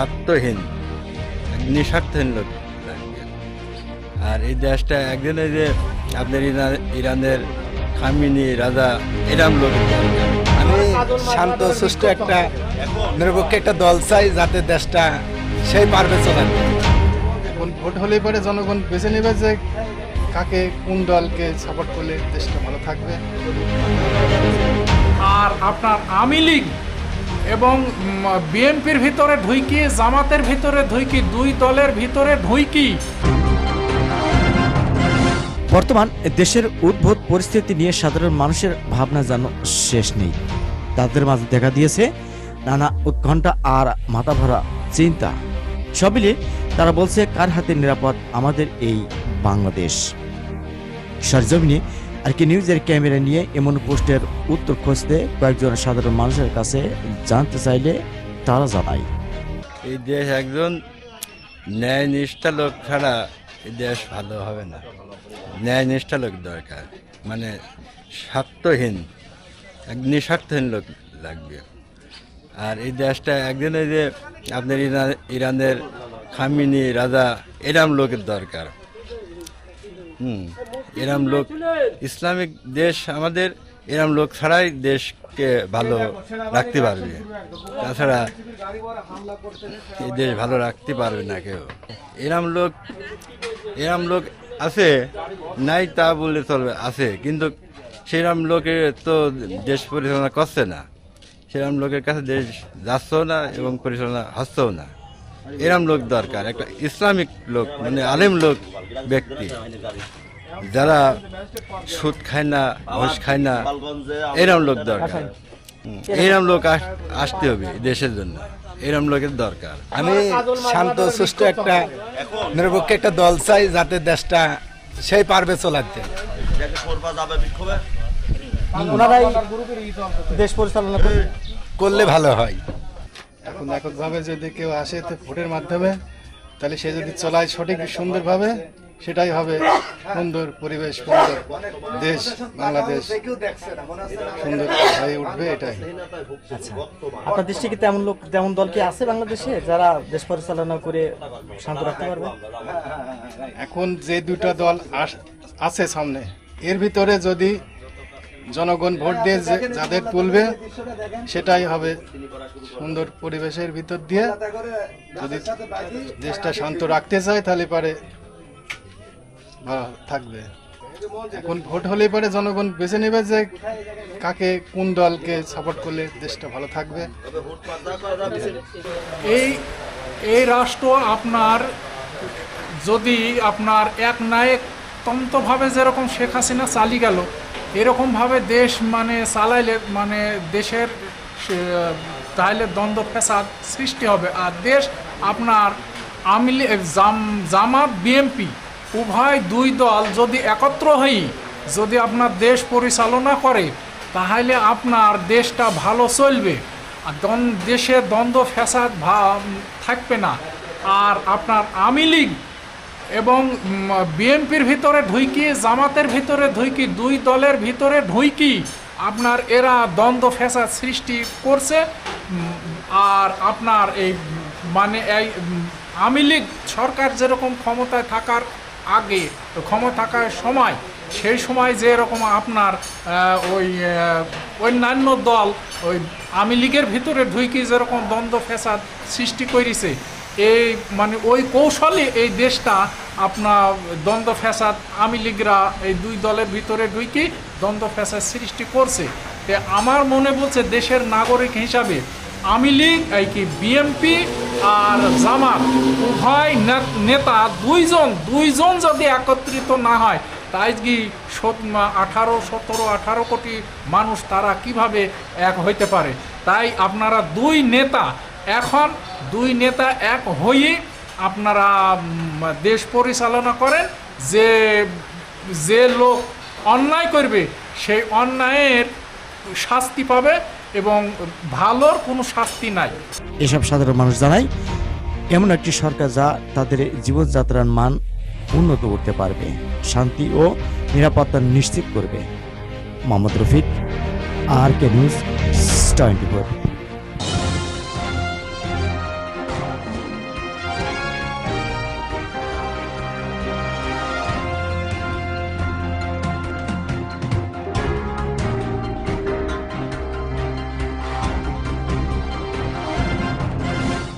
স্বার্থহীন নিঃস্বার্থহীন লোক। আর এই দেশটা একদিন ওই যে আপনার ইরা- ইরানের খামিনি রাজা এরাম লোক। আমি শান্ত সুষ্ঠু একটা নিরপেক্ষ একটা দল চাই যাতে দেশটা সেই পারবে চলাতে এখন ভোট হলে পরে জনগণ বেছে নেবে যে কাকে কোন দলকে সাপোর্ট করলে দেশটা ভালো থাকবে। আর আপনার আওয়ামী লীগ এবং বিএনপির ভিতরে ঢুইকি, জামাতের ভিতরে ঢুইকি, দুই দলের ভিতরে ঢুইকি। বর্তমান দেশের উদ্ভূত পরিস্থিতি নিয়ে সাধারণ মানুষের ভাবনা যেন শেষ নেই। তাদের মাঝে দেখা দিয়েছে নানা উৎকণ্ঠা আর মাথা ভরা চিন্তা। সব তারা বলছে, কার হাতে নিরাপদ আমাদের এই বাংলাদেশ? সরজমিনে আর কি নিউজের ক্যামেরা নিয়ে এমন পোস্টের উত্তর খুঁজতে কয়েকজন সাধারণ মানুষের কাছে জানতে চাইলে তারা জানায়। এই দেশ একজন ন্যায় নিষ্ঠা লোক ছাড়া এই দেশ ভালো হবে না। ন্যায় নিষ্ঠা লোক দরকার। মানে স্বার্থহীন এক নিঃস্বার্থহীন লোক লাগবে। আর এই দেশটা একদিন ওই যে আপনার ইরা- ইরানের খামিনি রাজা এরাম লোকের দরকার। হুম। এরাম লোক ইসলামিক দেশ আমাদের এরাম লোক ছাড়াই দেশকে ভালো রাখতে পারবে। তাছাড়া এই দেশ ভালো রাখতে পারবে না কেউ। এরাম লোক এরাম লোক আছে, নাই তা বললে চলবে, আছে। কিন্তু সেরম লোকে তো দেশ পরিচালনা করছে না। সেরম লোকের কাছে দেশ যাচ্ছেও না এবং পরিচালনা হচ্ছেও না। এরম লোক দরকার, একটা ইসলামিক লোক মানে আলেম লোক, ব্যক্তি। যারা সুদ খায় না ঘুষ খায় না এরম লোক দরকার। হুম, এরম লোক আস- আসতে হবে দেশের জন্য। এরম লোকের দরকার। আমি শান্ত সুষ্ঠু একটা নিরপেক্ষ একটা দল চাই যাতে দেশটা সেই পারবে চলাতে। ওনারাই দেশ পরিচালনা করলে ভালো হয়। এখন এককভাবে যদি কেউ আসে তো ভোটের মাধ্যমে তাহলে সে যদি চলায় সঠিক সুন্দরভাবে সেটাই হবে সুন্দর পরিবেশ সুন্দর দেশ বাংলাদেশ। সুন্দর হয়ে উঠবে এটাই। আচ্ছা আপনার দৃষ্টিতে তেমন লোক তেমন দল কি আছে বাংলাদেশে যারা দেশ পরিচালনা করে শান্ত রাখতে পারবে? এখন যে দুটো দল আছে সামনে এর ভিতরে যদি জনগণ ভোট দিয়ে যাদের তুলবে সেটাই হবে সুন্দর পরিবেশের ভিতর দিয়ে যদি দেশটা শান্ত রাখতে চায় তাহলে পারে থাকবে। এখন ভোট হলে পরে জনগণ বেছে নেবে যে কাকে কোন দলকে সাপোর্ট করলে দেশটা ভালো থাকবে। এই এই রাষ্ট্র আপনার যদি আপনার এক নায়ক তন্তভাবে যেরকম শেখ হাসিনা চালি গেল, এরকমভাবে দেশ মানে চালাইলে মানে দেশের তাহলে দ্বন্দ্ব ফ্যাসাদ সৃষ্টি হবে। আর দেশ আপনার আমিলি জাম, জামাত, বিএমপি উভয় দুই দল যদি একত্র হই, যদি আপনার দেশ পরিচালনা করে, তাহলে আপনার দেশটা ভালো চলবে। আর দেশে দ্বন্দ্ব, ফ্যাসাদ ভা- থাকবে না। আর আপনার আওয়ামী লীগ এবং বিএনপির ভিতরে ঢুইকি, জামাতের ভিতরে ঢুইকি, দুই দলের ভিতরে ঢুইকি, আপনার এরা দ্বন্দ্ব, ফ্যাসাদ সৃষ্টি করছে। আর আপনার এই মানে এই আওয়ামী লীগ সরকার যেরকম ক্ষমতায় থাকার আগে ক্ষমতা থাকার সময়, সেই সময় যে এরকম আপনার ওই অন্যান্য দল, ওই আওয়ামী লীগের ভিতরে ঢুইকি যেরকম দ্বন্দ্ব ফ্যাসাদ সৃষ্টি করেছে, এই মানে ওই কৌশলে এই দেশটা আপনার দ্বন্দ্ব ফ্যাসাদ, আওয়ামী লীগরা এই দুই দলের ভিতরে ঢুইকি দ্বন্দ্ব ফ্যাসাদ সৃষ্টি করছে। আমার মনে বলছে দেশের নাগরিক হিসাবে আওয়ামী লীগ, এই কি বিএনপি আর জামাত, উভয় নেতা দুইজন দুইজন যদি একত্রিত না হয়, তাই কি আঠারো, সতেরো, আঠারো কোটি মানুষ তারা কীভাবে এক হইতে পারে? তাই আপনারা দুই নেতা এখন দুই নেতা এক হয়ে আপনারা দেশ পরিচালনা করেন, যে যে লোক অন্যায় করবে, সেই অন্যায়ের শাস্তি পাবে। এবং ভালোর কোনো শাস্তি নাই। এসব সাধারণ মানুষ জানায়, এমন একটি সরকার যা তাদের জীবনযাত্রার মান উন্নত করতে পারবে, শান্তি ও নিরাপত্তা নিশ্চিত করবে। Mohammad Rafiq, R K news twenty